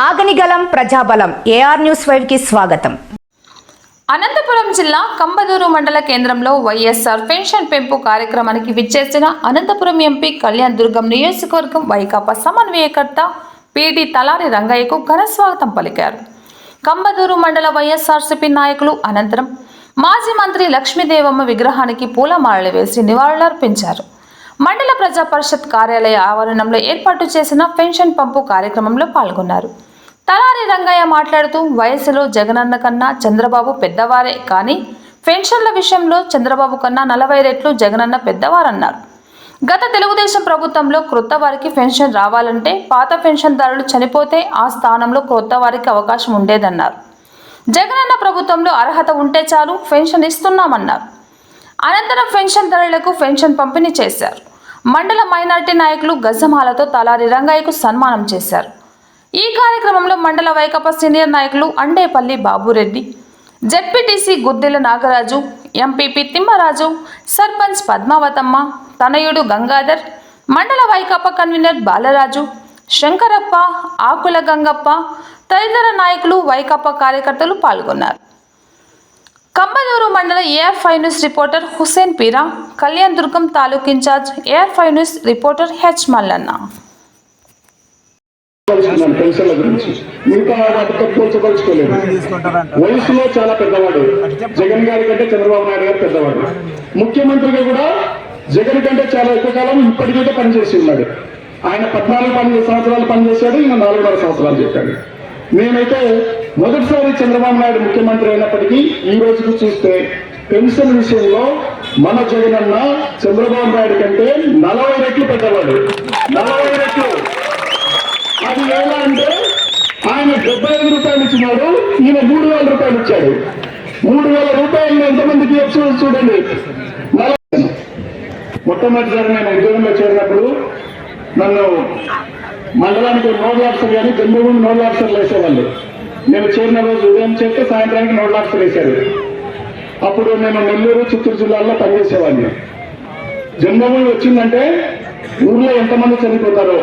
ఆగనిగలం ప్రజాబలం AR news ఫైవ్కి స్వాగతం. అనంతపురం జిల్లా కంబదూరు మండల కేంద్రంలో వైఎస్ఆర్ పెన్షన్ పెంపు కార్యక్రమానికి విచ్చేసిన అనంతపురం ఎంపీ కళ్యాణ్ దుర్గం నియోజకవర్గం వైకాపా సమన్వయకర్త పీడి తలారి రంగయ్యకు ఘన స్వాగతం పలికారు. కంబదూరు మండల వైఎస్ఆర్సీపీ నాయకులు అనంతరం మాజీ మంత్రి లక్ష్మీదేవమ్మ విగ్రహానికి పూలమాలలు వేసి నివాళులర్పించారు. మండల ప్రజా పరిషత్ కార్యాలయ ఆవరణంలో ఏర్పాటు చేసిన పెన్షన్ పంపు కార్యక్రమంలో పాల్గొన్నారు. తలారి రంగయ్య మాట్లాడుతూ వయసులో జగనన్న కన్నా చంద్రబాబు పెద్దవారే. కానీ పెన్షన్ల విషయంలో చంద్రబాబు కన్నా నలభై రెట్లు జగనన్న పెద్దవారన్నారు. గత తెలుగుదేశం ప్రభుత్వంలో క్రొత్త వారికి పెన్షన్ రావాలంటే పాత పెన్షన్దారులు చనిపోతే ఆ స్థానంలో క్రొత్త వారికి అవకాశం ఉండేదన్నారు. జగనన్న ప్రభుత్వంలో అర్హత ఉంటే చాలు పెన్షన్ ఇస్తున్నామన్నారు. అనంతరం పెన్షన్దారులకు పెన్షన్ పంపిణీ చేశారు. మండల మైనార్టీ నాయకులు గజమాలతో తలారి రంగయ్యకు సన్మానం చేశారు. ఈ కార్యక్రమంలో మండల వైకపా సీనియర్ నాయకులు అండేపల్లి బాబురెడ్డి జడ్పీటీసీ గుద్దెల నాగరాజు ఎంపీపీ తిమ్మరాజు సర్పంచ్ పద్మావతమ్మ తనయుడు గంగాధర్ మండల వైకాపా కన్వీనర్ బాలరాజు శంకరప్ప ఆకుల గంగప్ప తదితర నాయకులు వైకాపా కార్యకర్తలు పాల్గొన్నారు. కంబదూరు మండల AR five news reporter Hussain Peera Kalyan Durgam taluk incharge AR five news reporter H Mallanna. పోల్చుకున్నాను పెన్షన్ల గురించి. మిగతా వాటితో పోల్చపరుచుకోలేదు వయసులో చాలా పెద్దవాడు. జగన్ గారి కంటే చంద్రబాబు నాయుడు గారు పెద్దవాడు. ముఖ్యమంత్రిగా కూడా జగన్ కంటే చాలా ఎక్కువ కాలం ఇప్పటికైతే పనిచేసి ఉన్నాడు ఆయన పద్నాలుగు పన్నెండు సంవత్సరాలు పనిచేశాడు ఈయన నాలుగున్నర సంవత్సరాలు చెప్పాడు మేమైతే మొదటిసారి చంద్రబాబు నాయుడు ముఖ్యమంత్రి అయినప్పటికీ ఈ రోజుకు చూస్తే పెన్షన్ విషయంలో మన జగనన్న చంద్రబాబు నాయుడు కంటే నలభై రెట్లు పెద్దవాడు. నలభై రెట్లు అది ఎలా అంటే ఆయన డెబ్బై ఐదు రూపాయలు ఈయన మూడు వేల రూపాయలు ఇచ్చాడు. మూడు వేల రూపాయలు ఎంతమందికి ఇవ్వచ్చు చూడండి. మొట్టమొదటిసారి నేను ఉద్యోగంలో చేరినప్పుడు నన్ను మండలానికి నోడల్ ఆఫీసర్ కానీ జన్మభూమి నోడల్ ఆఫీసర్లు వేసేవాళ్ళు. నేను చేరిన రోజు ఉదయం చేస్తే సాయంత్రానికి నోడల్ ఆఫీసర్ వేశారు. అప్పుడు నేను నెల్లూరు చిత్తూరు జిల్లాల్లో పనిచేసేవాడిని. జన్మభూమి వచ్చిందంటే ఊర్లో ఎంతమంది చనిపోతారో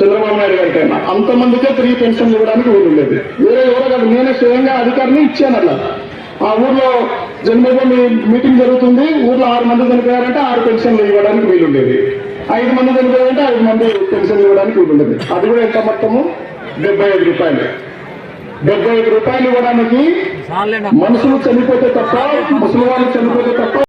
చంద్రబాబు నాయుడు గారి కన్నా అంతమందికే ఫ్రీ పెన్షన్ ఇవ్వడానికి వీలు ఉండేది వేరే ఎవరో కాదు నేనే స్వయంగా అధికారిని ఇచ్చాను అలా ఆ ఊర్లో జన్మభూమి మీటింగ్ జరుగుతుంది ఊర్లో ఆరు మంది చనిపోయారంటే ఆరు పెన్షన్లు ఇవ్వడానికి వీలు ఉండేది ఐదు మంది చనిపోయారంటే ఐదు మంది పెన్షన్లు ఇవ్వడానికి వీలు ఉండేది అది కూడా ఎంత మొత్తము? డెబ్బై ఐదు రూపాయలు. డెబ్బై ఐదు రూపాయలు ఇవ్వడానికి మనుషులు చనిపోతే తప్ప ముసలి వాళ్ళు చనిపోతే తప్ప